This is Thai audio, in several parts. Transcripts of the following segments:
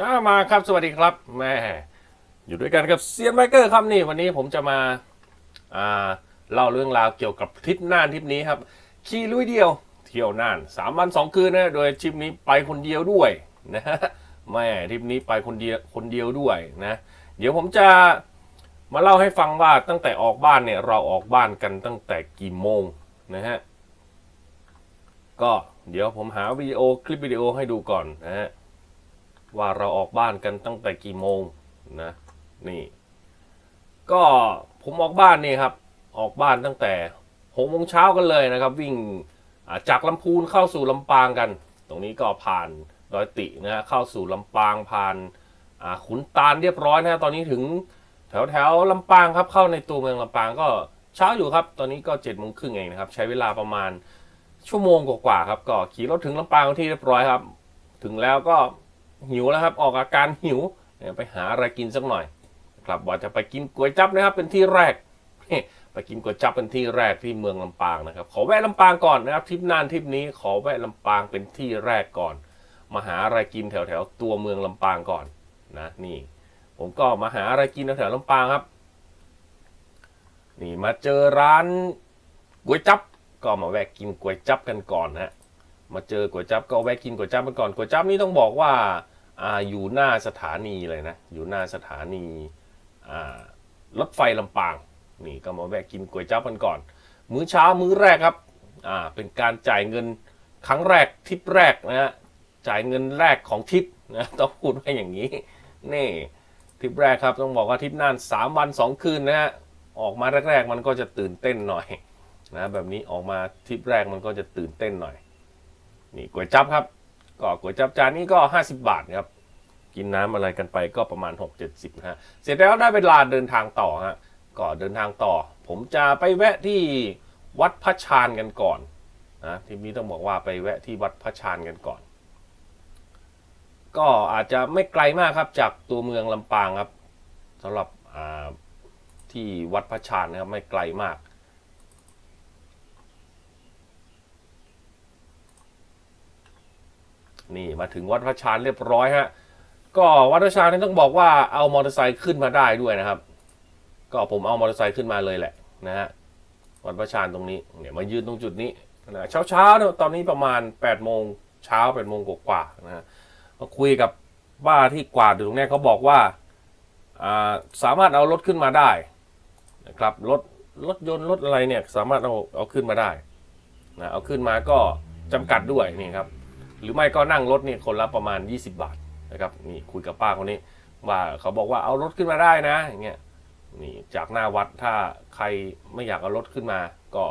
อ่ามาครับสวัสดีครับแม่อยู่ด้วยกันกับเซียนไบเกอร์ครับนี่วันนี้ผมจะมาอ่าเล่าเรื่องราวเกี่ยวกับทริปน่านทริปนี้ครับขี่ลุยเดียวเที่ยวน่านสามวันสองคืนนะโดยทริปนี้ไปคนเดียวด้วยนะแม่ทริปนี้ไปคนเดียวคนเดียวด้วยนะเดี๋ยวผมจะมาเล่าให้ฟังว่าตั้งแต่ออกบ้านเนี่ยเราออกบ้านกันตั้งแต่กี่โมงนะฮะก็เดี๋ยวผมหาวิดีโอคลิปวิดีโอให้ดูก่อนนะฮะ ว่าเราออกบ้านกันตั้งแต่กี่โมงนะนี่ ก็ผมออกบ้านนี่ครับ ออกบ้านตั้งแต่หกโมงเช้ากันเลยนะครับ วิ่งจากลำพูนเข้าสู่ลำปางกัน ตรงนี้ก็ผ่านดอยตินะฮะเข้าสู่ลำปางผ่านขุนตาลเรียบร้อยนะฮะตอนนี้ถึงแถวแถวลำปางครับเข้าในตัวเมืองลำปางก็เช้าอยู่ครับ ตอนนี้ก็เจ็ดโมงครึ่งเองนะครับใช้เวลาประมาณชั่วโมงกว่าๆครับ ก็ขี่รถถึงลำปางที่เรียบร้อยครับ ถึงแล้วก็ หิวแล้วครับ ออกอาการหิวไปหาอะไรกินสักหน่อยครับว่าจะไปกินก๋วยจั๊บนะครับ เป็นที่แรกไปกินก๋วยจั๊บเป็นที่แรกที่เมืองลำปางนะครับ ขอแวะลำปางก่อนนะครับทริปนานทริปนี้ขอแวะลำปางเป็นที่แรกก่อน มาหาอะไรกินแถวแถวตัวเมืองลำปางก่อนนะนี่ ผมก็มาหาอะไรกินแถวแถวลำปางครับ นี่มาเจอร้านก๋วยจั๊บก็มาแวะกินก๋วยจั๊บกันก่อนนะฮะมาเจอก๋วยจั๊บก็แวะกินก๋วยจั๊บกันก่อนก๋วยจั๊บนี่ต้องบอกว่า อยู่หน้าสถานีเลยนะ อยู่หน้าสถานีรถไฟลำปาง นี่ก็มาแวะกินก๋วยจั๊บกันก่อน มื้อเช้ามื้อแรกครับ เป็นการจ่ายเงินครั้งแรกทิปแรกนะฮะ จ่ายเงินแรกของทิปนะต้องพูดว่าอย่างนี้ นี่ทริปแรกครับต้องบอกว่าทริปน่านสามวันสองคืนนะฮะออกมาแรก ๆ มันก็จะตื่นเต้นหน่อยนะแบบนี้ออกมาทริปแรกมันก็จะตื่นเต้นหน่อย นี่ก๋วยจั๊บครับ ก็ก๋วยจั๊บจานนี้ก็ 50 บาทครับ กินน้ำอะไรกันไปก็ประมาณ 6 70ฮะเสร็จแล้วได้เวลาเดินทางต่อฮะก็เดินทางต่อ ผมจะไปแวะที่วัดพระชานกันก่อนนะทีนี้ต้องบอกว่าไปแวะที่วัดพระชานกันก่อน ก็อาจจะไม่ไกลมากครับจากตัวเมืองลำปางครับสำหรับอ่าที่วัดพระชานนะครับไม่ไกลมาก นี่มาถึงวัดพระชานเรียบร้อยฮะ ก็วัดพระชานนี่ต้องบอกว่าเอามอเตอร์ไซค์ขึ้นมาได้ด้วยนะครับ ก็ผมเอามอเตอร์ไซค์ขึ้นมาเลยแหละนะฮะวัดพระชานตรงนี้เนี่ยมายืนตรงจุดนี้นะเช้าเช้าเนี่ยตอนนี้ประมาณ8ปดโมงเช้าแปดโมงกว่าๆนะฮะมาคุยกับป้าที่กวาดอยู่ตรงนี้เขาบอกว่าอ่าสามารถเอารถขึ้นมาได้นะครับรถรถยนต์รถอะไรเนี่ยสามารถเอาเอาขึ้นมาได้นะเอาขึ้นมาก็จำกัดด้วยนี่ครับ หรือไม่ก็นั่งรถเนี่ยคนละประมาณ 20 บาทนะครับนี่คุยกับป้าคนนี้ว่าเขาบอกว่าเอารถขึ้นมาได้นะอย่างเงี้ยนี่จากหน้าวัดถ้าใครไม่อยากเอารถขึ้นมา ก็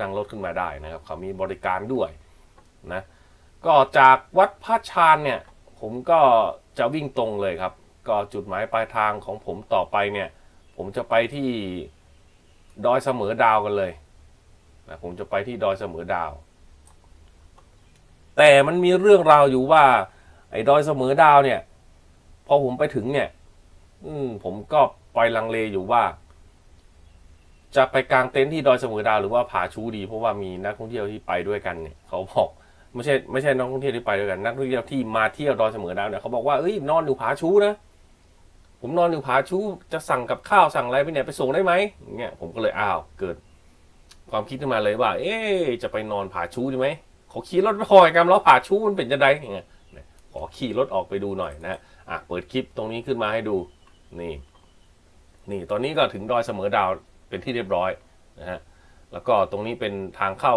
นั่งรถขึ้นมาได้นะครับ เขามีบริการด้วยนะก็จากวัดพระชานเนี่ยผมก็จะวิ่งตรงเลยครับ ก็จุดหมายปลายทางของผมต่อไปเนี่ย ผมจะไปที่ดอยเสมอดาวกันเลยนะผมจะไปที่ดอยเสมอดาว แต่มันมีเรื่องราวอยู่ว่าไอ้ดอยเสมอดาวเนี่ย พอผมไปถึงเนี่ย อืม ผมก็ไปลังเลอยู่ว่า จะไปกางเต็นท์ที่ดอยเสมอดาวหรือว่าผาชูดี เพราะว่ามีนักท่องเที่ยวที่ไปด้วยกันเนี่ยเขาบอกไม่ใช่ไม่ใช่นักท่องเที่ยวที่ไปด้วยกันนักท่องเที่ยวที่มาเที่ยวดอยเสมอดาวเนี่ยเขาบอกว่าเอ้ยนอนอยู่ผาชูนะผมนอนอยู่ผาชูจะสั่งกับข้าวสั่งอะไรไปเนี่ยไปส่งได้ไหมเงี้ยผมก็เลยอ้าวเกิด ความคิดขึ้นมาเลยว่า เอ๊จะไปนอนผาชูดีไหม ขอขี่รถไปคอยกันแล้วผ่าชู้มันเป็นจะไดยังไงขอขี่รถออกไปดูหน่อยนะอะเปิดคลิปตรงนี้ขึ้นมาให้ดูนี่ นี่ตอนนี้ก็ถึงดอยเสมอดาวเป็นที่เรียบร้อยนะฮะแล้วก็ตรงนี้เป็นทางเข้า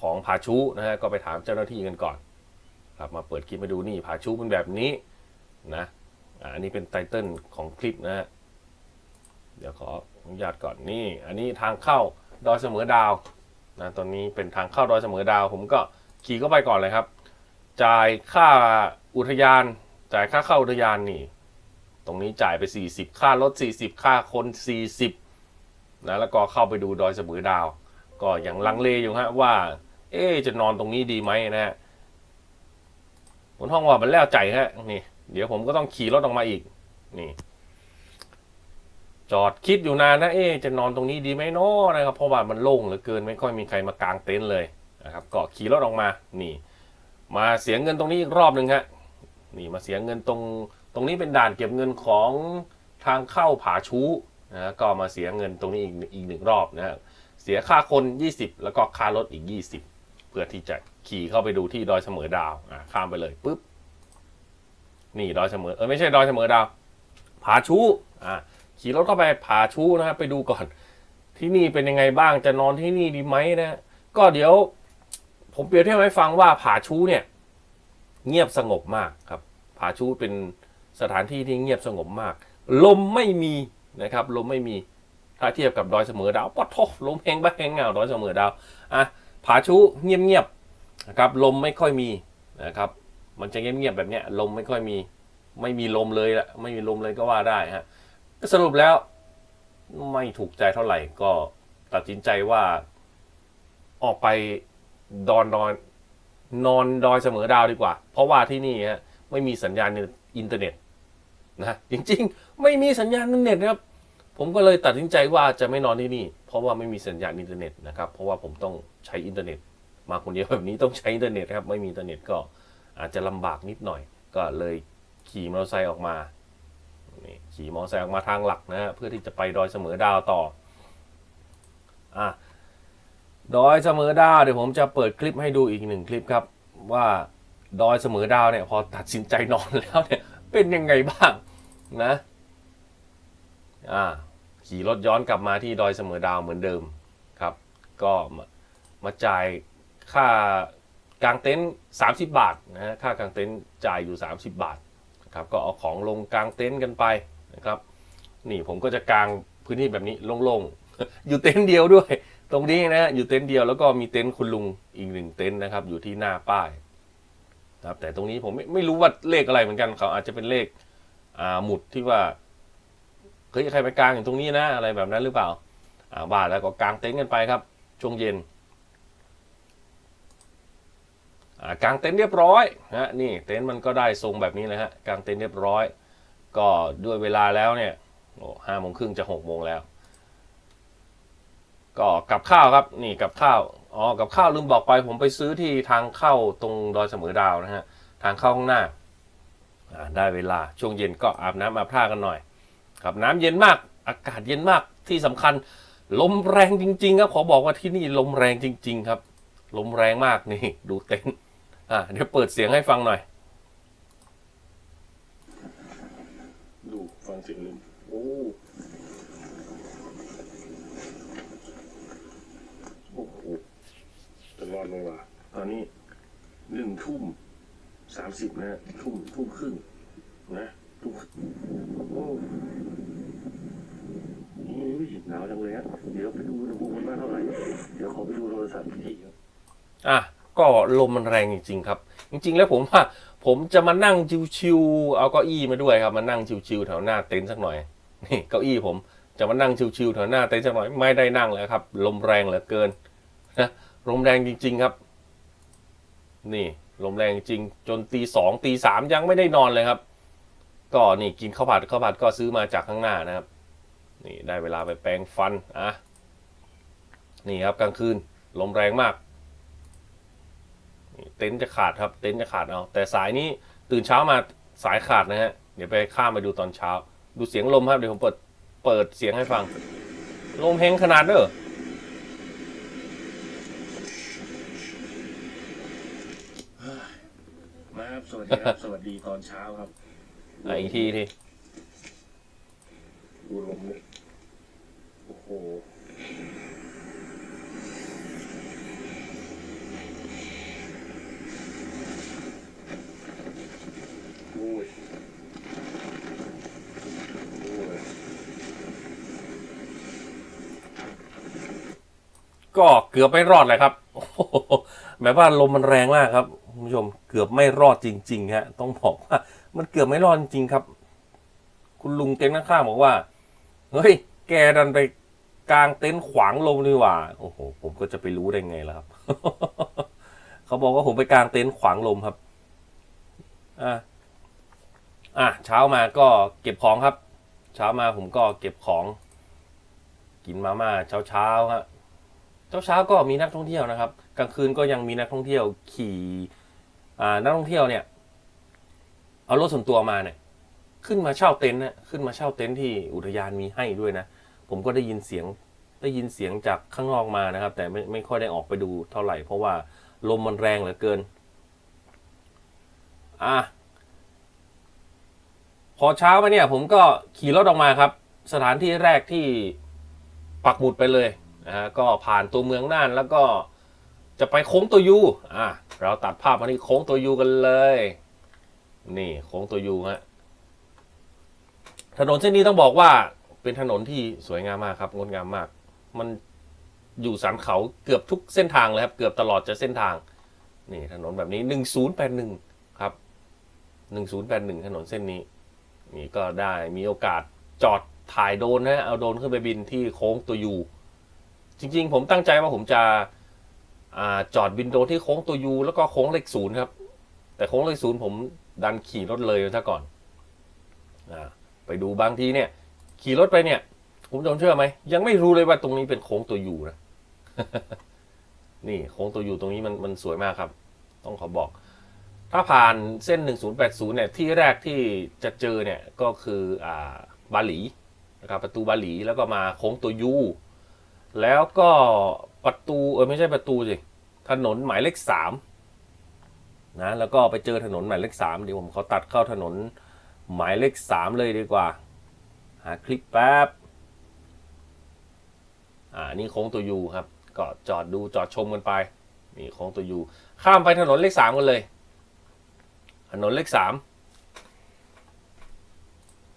ของผาชูนะฮะก็ไปถามเจ้าหน้าที่กันก่อน ครับมาเปิดคลิปมาดูนี่ผาชูเป็นแบบนี้นะอันนี้เป็นไตเติลของคลิปนะฮะเดี๋ยวขออนุญาตก่อนนี่ อันนี้ทางเข้าดอยเสมอดาว นะตอนนี้เป็นทางเข้าดอยเสมอดาว ผมก็ขี่เข้าไปก่อนเลยครับ จ่ายค่าอุทยาน จ่ายค่าเข้าอุทยานนี่ ตรงนี้จ่ายไป 40 ค่ารถ 40 ค่าคน 40นะแล้วก็เข้าไปดูดอยเสมอดาว ก็ยังลังเลอยู่ฮะว่า เอ๊จะนอนตรงนี้ดีไหมนะฮะบนห้องว่ามันแล้วใจฮะนี่ เดี๋ยวผมก็ต้องขี่รถออกมาอีกนี่ จอดคิดอยู่นานนะเอ๊จะนอนตรงนี้ดีไหมเนาะนะครับเพราะว่ามันโล่งเหลือเกินไม่ค่อยมีใครมากางเต็นท์เลยนะครับก็ขี่รถออกมานี่ มาเสียเงินตรงนี้อีกรอบหนึ่งฮะนี่มาเสียเงินตรงตรงนี้เป็นด่านเก็บเงินของทางเข้าผาชูนะก็มาเสียเงินตรงนี้อีกอีกหนึ่งรอบนะเสียค่าคน 20 แล้วก็ค่ารถอีก 20 เพื่อที่จะขี่เข้าไปดูที่ดอยเสมอดาวอะข้ามไปเลยปุ๊บนี่ดอยเสมอเออไม่ใช่ดอยเสมอดาวผาชูอะ ขี่รถเข้าไปผาชูนะครับไปดูก่อน ที่นี่เป็นยังไงบ้างจะนอนที่นี่ดีไหมนะก็เดี๋ยว ผมเปรียบเทียบให้ฟังว่าผาชูเนี่ย เงียบสงบมากครับผาชูเป็นสถานที่ที่เงียบสงบมาก ลมไม่มีนะครับ ลมไม่มีถ้าเทียบกับดอยเสมอดาวปะโทลมแหงบ้าแหงเงาดอยเสมอดาวอะผาชูเงียบเงียบๆนะครับ ลมไม่ค่อยมีนะครับ มันจะเงียบเงียบๆแบบเนี้ยลมไม่ค่อยมี ไม่มีลมเลยละไม่มีลมเลยก็ว่าได้ฮะ ก็สรุปแล้ว ไม่ถูกใจเท่าไหร่ก็ตัดสินใจว่า ออกไปดอนดอน นอนดอยเสมอดาวดีกว่า เพราะว่าที่นี่ฮะไม่มีสัญญาณอินเทอร์เน็ตนะจริงๆ ไม่มีสัญญาณอินเทอร์เน็ตนะครับ ผมก็เลยตัดสินใจว่าจะไม่นอนที่นี่ เพราะว่าไม่มีสัญญาณอินเทอร์เน็ตนะครับเพราะว่าผมต้องใช้อินเทอร์เน็ต มาคนเดียวแบบนี้ต้องใช้อินเทอร์เน็ตครับไม่มีอินเทอร์เน็ตก็อาจจะลำบากนิดหน่อย ก็เลยขี่มอเตอร์ไซค์ออกมา นี่ขี่มอเตอร์ไซค์ออกมาทางหลักนะฮะเพื่อที่จะไปดอยเสมอดาวต่ออะดอยเสมอดาวเดี๋ยวผมจะเปิดคลิปให้ดูอีกหนึ่งคลิปครับ ว่าดอยเสมอดาวเนี่ยพอตัดสินใจนอนแล้วเนี่ยเป็นยังไงบ้างนะอ่าขี่รถย้อนกลับมาที่ดอยเสมอดาวเหมือนเดิมครับ ก็มามาจ่ายค่ากางเต็นท์30 บาทนะฮะค่ากางเต็นท์จ่ายอยู่ 30 บาท นะครับก็เอาของลงกลางเต็นท์กันไปนะครับ นี่ผมก็จะกางพื้นที่แบบนี้โล่งๆ อยู่เต็นท์เดียวด้วย ตรงนี้นะอยู่เต็นท์เดียวแล้วก็มีเต็นท์คุณลุงอีกหนึ่งเต็นท์นะครับ อยู่ที่หน้าป้ายนะครับแต่ตรงนี้ผมไม่ไม่รู้ว่าเลขอะไรเหมือนกันเขาอาจจะเป็นเลขอ่าหมุดที่ว่าเคยใครไปกลางอยู่ตรงนี้นะอะไรแบบนั้นหรือเปล่าอ่าบ้านแล้วก็กางเต็นท์กันไปครับช่วงเย็นอ่า กางเต็นท์เรียบร้อยนะฮะนี่เต็นท์มันก็ได้ทรงแบบนี้เลยฮะกางเต็นท์เรียบร้อย ก็ด้วยเวลาแล้วเนี่ยโอ้ห้าโมงครึ่งจะหกโมงแล้ว ก็กับข้าวครับนี่กับข้าวอ๋อกับข้าวลืมบอกไปผมไปซื้อที่ทางเข้าตรงดอยเสมอดาวนะฮะทางเข้าข้างหน้าอ่าได้เวลาช่วงเย็นก็อาบน้ำอาบท่ากันหน่อย ครับน้ำเย็นมากอากาศเย็นมากที่สำคัญลมแรงจริง ๆ ครับขอบอกว่าที่นี่ลมแรงจริง ๆ ครับ ลมแรงมากนี่ ดูเต็นท์ อ่าเดี๋ยวเปิดเสียงให้ฟังหน่อย ดูฟังเสียงลมโอ้โอ้โหจะรอดไหมวะตอนนี้หนึ่งทุ่มสามสิบนะฮะทุ่มทุ่มครึ่งนะทุ่มครึ่งโอ้ยหนาวจังเลยฮะเดี๋ยวไปดูอุณหภูมิมันมากเท่าไหร่ เดี๋ยวขอไปดูโทรศัพท์อีกทีครับอะ ก็ลมมันแรงจริง ๆ ครับ จริง ๆ แล้วผมว่าผมจะมานั่งชิวๆเอาเก้าอี้มาด้วยครับมานั่งชิวๆแถวหน้าเต็นท์สักหน่อยนี่เก้าอี้ผมจะมานั่งชิวๆแถวหน้าเต็นท์สักหน่อยไม่ได้นั่งแล้วครับ ลมแรงเหลือเกินนะลมแรงจริง ๆ ครับ นี่ลมแรงจริง จนตีสองตีสามยังไม่ได้นอนเลยครับก็นี่กินข้าวผัดข้าวผัดก็ซื้อมาจากข้างหน้านะครับ นี่ได้เวลาไปแปรงฟันอะนี่ครับกลางคืนลมแรงมาก เต็นท์จะขาดครับ เต็นท์จะขาดเอาแต่สายนี้ตื่นเช้ามาสายขาดนะฮะ เดี๋ยวไปข้ามไปดูตอนเช้า ดูเสียงลมครับ เดี๋ยวผมเปิดเปิดเสียงให้ฟัง ลมแหงขนาดเด้อมาครับสวัสดีครับ สวัสดีตอนเช้าครับอะอีกทีทีดูลมนี่โอ้โห ก็เกือบไม่รอดเลยครับโอ้โหแบบว่าลมมันแรงมากครับคุณผู้ชมเกือบไม่รอดจริง ๆ ฮะ ต้องบอกว่า มันเกือบไม่รอดจริงๆครับ คุณลุงเต็นท์ข้างๆบอกว่า เฮ้ย แกดันไปกลางเต็นท์ขวางลมนี่หว่า โอ้โห ผมก็จะไปรู้ได้ไงล่ะครับ เขาบอกว่าผมไปกลางเต็นท์ขวางลมครับ อะ อะเช้ามาก็เก็บของครับ เช้ามาผมก็เก็บของ กินมาม่าเช้าๆฮะเช้าเช้าก็มีนักท่องเที่ยวนะครับ กลางคืนก็ยังมีนักท่องเที่ยวขี่อ่านักท่องเที่ยวเนี่ย เอารถส่วนตัวมาเนี่ย ขึ้นมาเช่าเต็นท์นะขึ้นมาเช่าเต็นท์ที่อุทยานมีให้ด้วยนะผมก็ได้ยินเสียงได้ยินเสียงจากข้างนอกมานะครับ แต่ไม่ไม่ค่อยได้ออกไปดูเท่าไหร่ เพราะว่าลมมันแรงเหลือเกิน อะ พอเช้ามาเนี่ย ผมก็ขี่รถออกมาครับ สถานที่แรกที่ปักหมุดไปเลยนะฮะก็ผ่านตัวเมืองน่านแล้วก็จะไปโค้งตัวยูอะเราตัดภาพมาที่โค้งตัวยูกันเลย นี่โค้งตัวยูฮะถนนเส้นนี้ต้องบอกว่าเป็นถนนที่สวยงามมากครับงดงามมาก มันอยู่สันเขาเกือบทุกเส้นทางเลยครับ เกือบตลอดจะเส้นทาง นี่ถนนแบบนี้หนึ่งศูนย์แปดหนึ่งครับหนึ่งศูนย์แปดหนึ่งถนนเส้นนี้ นี่ก็ได้มีโอกาสจอดถ่ายโดนนะเอาโดนขึ้นไปบินที่โค้งตัวยูจริง ๆ ผมตั้งใจว่าผมจะอาจอดบินโดนที่โค้งตัวยูแล้วก็โค้งเลขศูนย์ครับ แต่โค้งเลขศูนย์ผมดันขี่รถเลยซะก่อนอไปดูบางทีเนี่ย ขี่รถไปเนี่ยคุณผู้ชมเชื่อไหมยังไม่รู้เลยว่าตรงนี้เป็นโค้งตัวยูนะนี่โค้งตัวยูตรงนี้มันมันสวยมากครับ ต้องขอบอก ถ้าผ่านเส้น 1080 เนี่ย ที่แรกที่จะเจอเนี่ย ก็คืออ่าบาหลีนะครับประตูบาหลีแล้วก็มาโค้งตัวยูแล้วก็ประตูเออไม่ใช่ประตูสิถนนหมายเลขสามนะแล้วก็ไปเจอถนนหมายเลขสามเดี๋ยวผมเขาตัดเข้าถนนหมายเลขสามเลยดีกว่า หาคลิปแป๊บอ่านี่โค้งตัวยูครับ ก็จอดดูจอดชมกันไปนี่โค้งตัวยูข้ามไปถนนเลขสามกันเลย ถนนเลขสาม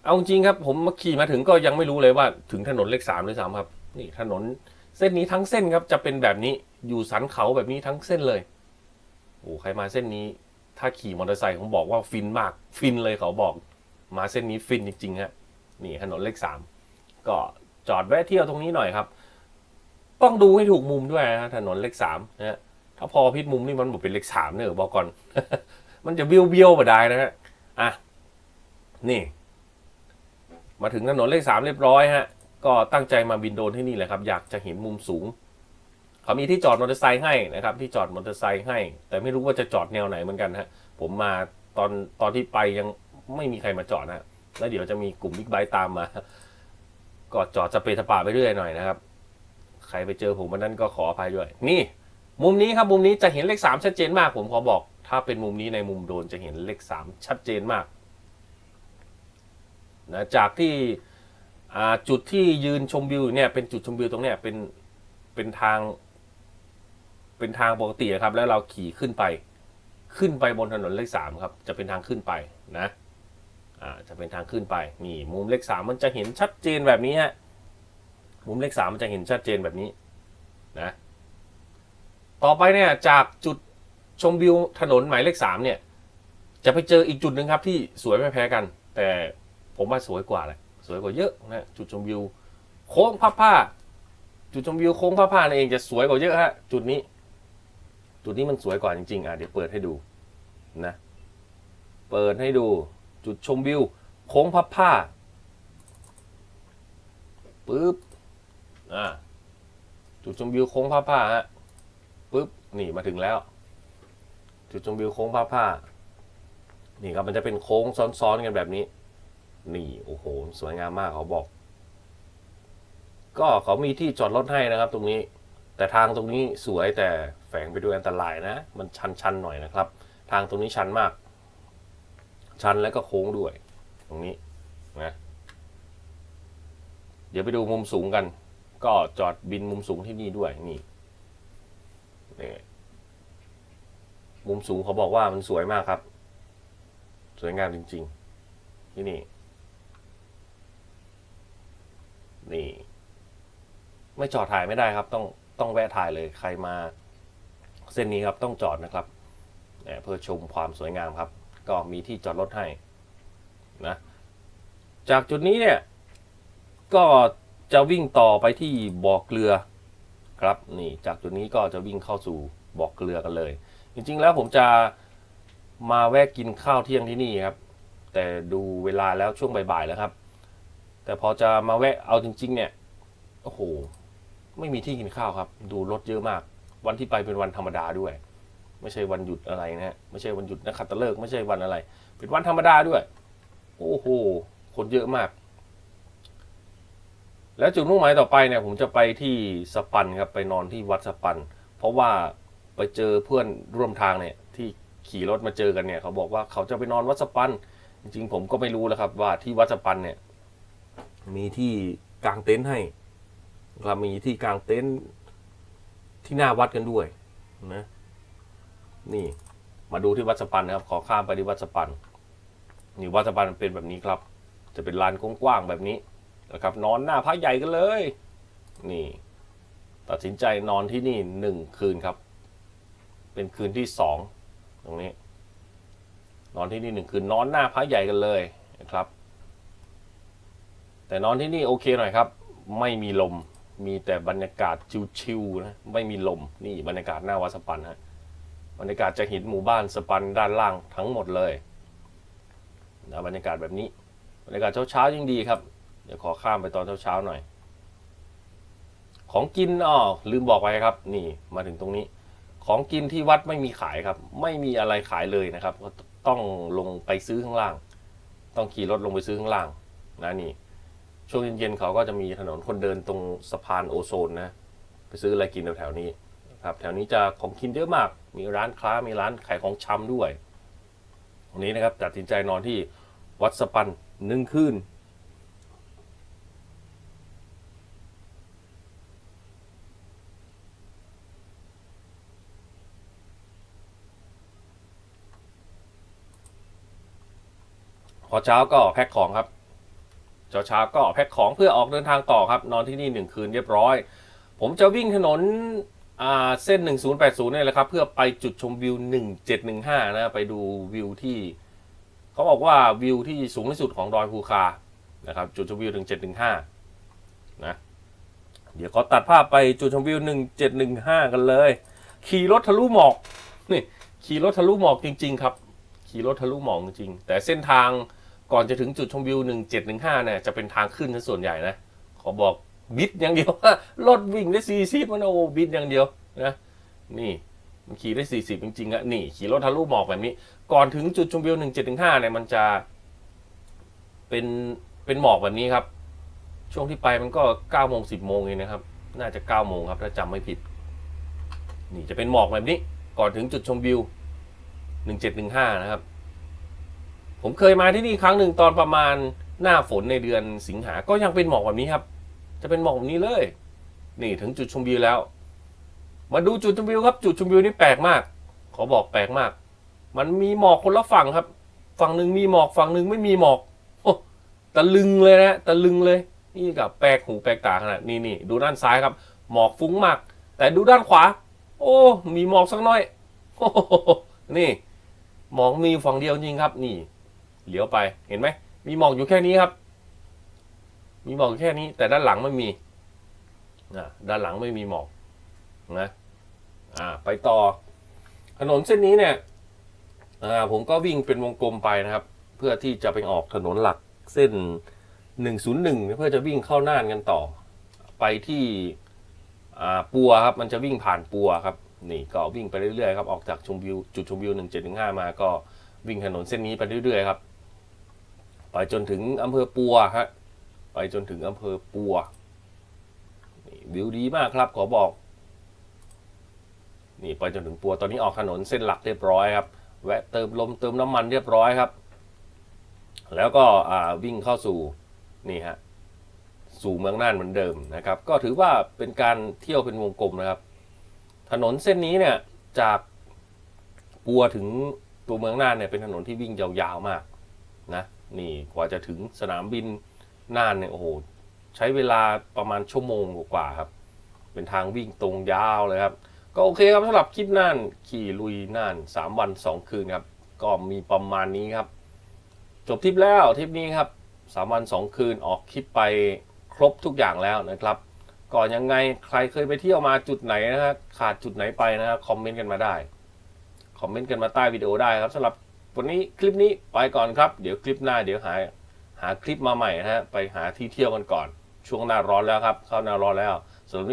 เอาจริงครับ ผมมาขี่มาถึงก็ยังไม่รู้เลยว่าถึงถนนเลขสามเลยสามครับ นี่ถนนเส้นนี้ทั้งเส้นครับจะเป็นแบบนี้อยู่สันเขาแบบนี้ทั้งเส้นเลยโอ้ใครมาเส้นนี้ ถ้าขี่มอเตอร์ไซค์ผมบอกว่าฟินมาก ฟินเลยเขาบอกมาเส้นนี้ฟินจริงๆฮะนี่ถนนเลขสามก็จอดแวะเที่ยวตรงนี้หน่อยครับ ต้องดูให้ถูกมุมด้วยนะถนนเลขสามนะฮะถ้าพอพิดมุมนี่มันบอกเป็นเลขสามเนี่ยบอกก่อน มันจะเบี้ยวเบี้ยวๆมาได้นะฮะอะนี่ มาถึงถนนเลขสามเรียบร้อยฮะ ก็ตั้งใจมาบินโดรนที่นี่แหละครับ อยากจะเห็นมุมสูง เขามีที่จอดมอเตอร์ไซค์ให้นะครับ ที่จอดมอเตอร์ไซค์ให้ แต่ไม่รู้ว่าจะจอดแนวไหนเหมือนกันฮะ ผมมาตอนตอนที่ไปยังไม่มีใครมาจอดนะแล้วเดี๋ยวจะมีกลุ่มบิ๊กไบค์ตามมา ก็จอดจะเปรตะปาไปเรื่อยหน่อยนะครับ ใครไปเจอผมวันนั้นก็ขออภัยด้วย นี่ มุมนี้ครับมุมนี้จะเห็นเลขสามชัดเจนมากผมขอบอก ถ้าเป็นมุมนี้ในมุมโดนจะเห็นเลขสามชัดเจนมากนะจากที่จุดที่ยืนชมวิวเนี่ยเป็นจุดชมวิวตรงเนี้ยเป็นเป็นทาง เป็นทางปกติครับ แล้วเราขี่ขึ้นไป ขึ้นไปบนถนนเลขสามครับ จะเป็นทางขึ้นไปนะอ่าจะเป็นทางขึ้นไปนี่มุมเลขสามมันจะเห็นชัดเจนแบบนี้ฮะมุมเลขสามมันจะเห็นชัดเจนแบบนี้นะต่อไปเนี่ยจากจุด ชมวิวถนนหมายเลขสามเนี่ย จะไปเจออีกจุดหนึ่งครับที่สวยไม่แพ้กัน แต่ผมว่าสวยกว่าเลยสวยกว่าเยอะนะจุดชมวิว โค้งผ้าผ้า จุดชมวิวโค้งผ้าผ้านั่นเองจะสวยกว่าเยอะฮะจุดนี้ จุดนี้มันสวยกว่าจริงๆอะเดี๋ยวเปิดให้ดูนะเปิดให้ดูจุดชมวิว โค้งผ้าผ้าปึ๊บอ่าจุดชมวิวโค้งผ้าผ้าฮะปุ๊บนี่มาถึงแล้ว จุดชมวิวโค้งผ้าผ้า นี่ครับมันจะเป็นโค้งซ้อนๆกันแบบนี้ นี่โอ้โห สวยงามมากเขาบอก ก็เขามีที่จอดรถให้นะครับ ตรงนี้ แต่ทางตรงนี้สวยแต่แฝงไปด้วยอันตรายนะ มันชันๆหน่อยนะครับ ทางตรงนี้ชันมาก ชันแล้วก็โค้งด้วย ตรงนี้นะเดี๋ยวไปดูมุมสูงกัน ก็จอดบินมุมสูงที่นี่ด้วยนี่นี่ มุมสูงเขาบอกว่ามันสวยมากครับ สวยงามจริง ๆ ที่นี่ นี่ ไม่จอดถ่ายไม่ได้ครับ ต้องต้องแวะถ่ายเลยใครมา เส้นนี้ครับต้องจอดนะครับเอ่อเพื่อชมความสวยงามครับ ก็มีที่จอดรถให้นะจากจุดนี้เนี่ย ก็จะวิ่งต่อไปที่บ่อเกลือครับ นี่จากจุดนี้ก็จะวิ่งเข้าสู่บ่อเกลือกันเลย จริงๆแล้วผมจะมาแวะกินข้าวเที่ยงที่นี่ครับ แต่ดูเวลาแล้วช่วงบ่ายๆแล้วครับ แต่พอจะมาแวะเอาจริง ๆ เนี่ยโอ้โหไม่มีที่กินข้าวครับ ดูรถเยอะมาก วันที่ไปเป็นวันธรรมดาด้วย ไม่ใช่วันหยุดอะไรนะฮะไม่ใช่วันหยุดนะขัตฤกษ์ไม่ใช่วันอะไร เป็นวันธรรมดาด้วย โอ้โหคนเยอะมาก แล้วจุดมุ่งหมายต่อไปเนี่ย ผมจะไปที่สปันครับไปนอนที่วัดสปัน เพราะว่า ไปเจอเพื่อนร่วมทางเนี่ยที่ขี่รถมาเจอกันเนี่ย เขาบอกว่าเขาจะไปนอนวัดสปัน จริงๆผมก็ไม่รู้แล้วครับ ว่าที่วัดสปันเนี่ย มีที่กางเต็นท์ให้ครับมีที่กางเต็นท์ที่หน้าวัดกันด้วยนะ นี่ มาดูที่วัดสปันนะครับ ขอข้ามไปที่วัดสปันนี่วัดสปันเป็นแบบนี้ครับ จะเป็นลานกว้างๆแบบนี้นะครับ นอนหน้าพระใหญ่กันเลย นี่ ตัดสินใจนอนที่นี่หนึ่งคืนครับ เป็นคืนที่สองตรงนี้ นอนที่นี่หนึ่งคืนนอนหน้าพระใหญ่กันเลยนะครับ แต่นอนที่นี่โอเคหน่อยครับ ไม่มีลมมีแต่บรรยากาศชิวๆนะไม่มีลมนี่บรรยากาศหน้าวัดสปันฮะบรรยากาศจะเห็นหมู่บ้านสปันด้านล่างทั้งหมดเลยนะบรรยากาศแบบนี้ บรรยากาศเช้าๆยิ่งดีครับ เดี๋ยวขอข้ามไปตอนเช้าๆหน่อย ของกินอ๋อลืมบอกไปครับ นี่มาถึงตรงนี้ ของกินที่วัดไม่มีขายครับ ไม่มีอะไรขายเลยนะครับ ก็ต้องลงไปซื้อข้างล่าง ต้องขี่รถลงไปซื้อข้างล่างนะนี่ ช่วงเย็นๆเขาก็จะมีถนนคนเดินตรงสะพานโอโซนนะ ไปซื้ออะไรกินแถวๆนี้ครับ แถวนี้จะของกินเยอะมาก มีร้านค้ามีร้านขายของชำด้วย วันนี้นะครับตัดสินใจนอนที่วัดสปันหนึ่งคืน พอเช้าก็แพ็คของครับเช้าเช้าก็แพ็คของเพื่อออกเดินทางต่อครับ นอนที่นี่หนึ่งคืนเรียบร้อย ผมจะวิ่งถนนอ่าเส้น 1080เนี่ยแหละครับ เพื่อไปจุดชมวิว 1715 นะ ไปดูวิวที่ เขาบอกว่าวิวที่สูงที่สุดของดอยภูคา นะครับ จุดชมวิว 1715 นะ เดี๋ยวขอตัดภาพไปจุดชมวิว 1715 กันเลย ขี่รถทะลุหมอก นี่ ขี่รถทะลุหมอกจริง ๆ ครับ ขี่รถทะลุหมอกจริง แต่เส้นทาง ก่อนจะถึงจุดชมวิว 1715เนี่ยจะเป็นทางขึ้นซะส่วนใหญ่นะ ขอบอกบิดอย่างเดียวรถวิ่งได้ 40 มันโอ้บิดอย่างเดียวนะนี่มันขี่ได้ 40 จริงๆอะนี่ ขี่รถทะลุหมอกแบบนี้ ก่อนถึงจุดชมวิว 1715เนี่ยมันจะเป็นเป็นหมอกแบบนี้ครับ ช่วงที่ไปมันก็9โมง10โมงเองนะครับ น่าจะ9โมงครับถ้าจำไม่ผิด นี่จะเป็นหมอกแบบนี้ ก่อนถึงจุดชมวิว 1715 นะครับ ผมเคยมาที่นี่ครั้งหนึ่งตอนประมาณหน้าฝนในเดือนสิงหา ก็ยังเป็นหมอกแบบนี้ครับ จะเป็นหมอกแบบนี้เลย นี่ถึงจุดชมวิวแล้ว มาดูจุดชมวิวครับ จุดชมวิวนี่แปลกมาก ขอบอกแปลกมาก มันมีหมอกคนละฝั่งครับ ฝั่งหนึ่งมีหมอกฝั่งหนึ่งไม่มีหมอกโอ้ตะลึงเลยนะตะลึงเลย นี่กับแปลกหูแปลกตาขนาดนี่นี่ดูด้านซ้ายครับ หมอกฟุ้งมาก แต่ดูด้านขวา โอ้ มีหมอกสักน้อยโอ้โหนี่หมอกมีฝั่งเดียวจริงครับ นี่ เหลียวไปเห็นไหมมีหมอกอยู่แค่นี้ครับ มีหมอกแค่นี้ แต่ด้านหลังไม่มีนะด้านหลังไม่มีหมอกนะอ่าไปต่อ ถนนเส้นนี้เนี่ยอ่าผมก็วิ่งเป็นวงกลมไปนะครับ เพื่อที่จะไปออกถนนหลักเส้น 101 เพื่อจะวิ่งเข้าน่านกันต่อ ไปที่อ่าปัวครับ มันจะวิ่งผ่านปัวครับนี่ก็วิ่งไปเรื่อยๆครับออกจากชมวิวจุดชมวิว 1715 มาก็วิ่งถนนเส้นนี้ไปเรื่อยๆครับ ไปจนถึงอำเภอปัวฮะไปจนถึงอำเภอปัววิวดีมากครับขอบอก นี่ไปจนถึงปัวตอนนี้ออกถนนเส้นหลักเรียบร้อยครับ แวะเติมลมเติมน้ำมันเรียบร้อยครับ แล้วก็อ่าวิ่งเข้าสู่นี่ฮะสู่เมืองน่านเหมือนเดิมนะครับ ก็ถือว่าเป็นการเที่ยวเป็นวงกลมนะครับ ถนนเส้นนี้เนี่ยจากปัวถึงตัวเมืองน่านเนี่ยเป็นถนนที่วิ่งยาวๆมากนะ นี่กว่าจะถึงสนามบินน่านเนี่ยโอ้โหใช้เวลาประมาณชั่วโมงกว่าครับ เป็นทางวิ่งตรงยาวเลยครับ ก็โอเคครับสำหรับคลิปน่านขี่ลุยน่าน 3 วัน 2 คืนครับ ก็มีประมาณนี้ครับ จบทริปแล้วทริปนี้ครับ 3 วัน 2 คืนออกคลิปไปครบทุกอย่างแล้วนะครับก่อนยังไงใครเคยไปเที่ยวมาจุดไหนนะฮะขาดจุดไหนไปนะครับคอมเมนต์กันมาได้ คอมเมนต์กันมาใต้วิดีโอได้ครับสำหรับ วันนี้คลิปนี้ไปก่อนครับ เดี๋ยวคลิปหน้าเดี๋ยวหาหาคลิปมาใหม่นะฮะไปหาที่เที่ยวกันก่อน ช่วงหน้าร้อนแล้วครับ เข้าหน้าร้อนแล้ว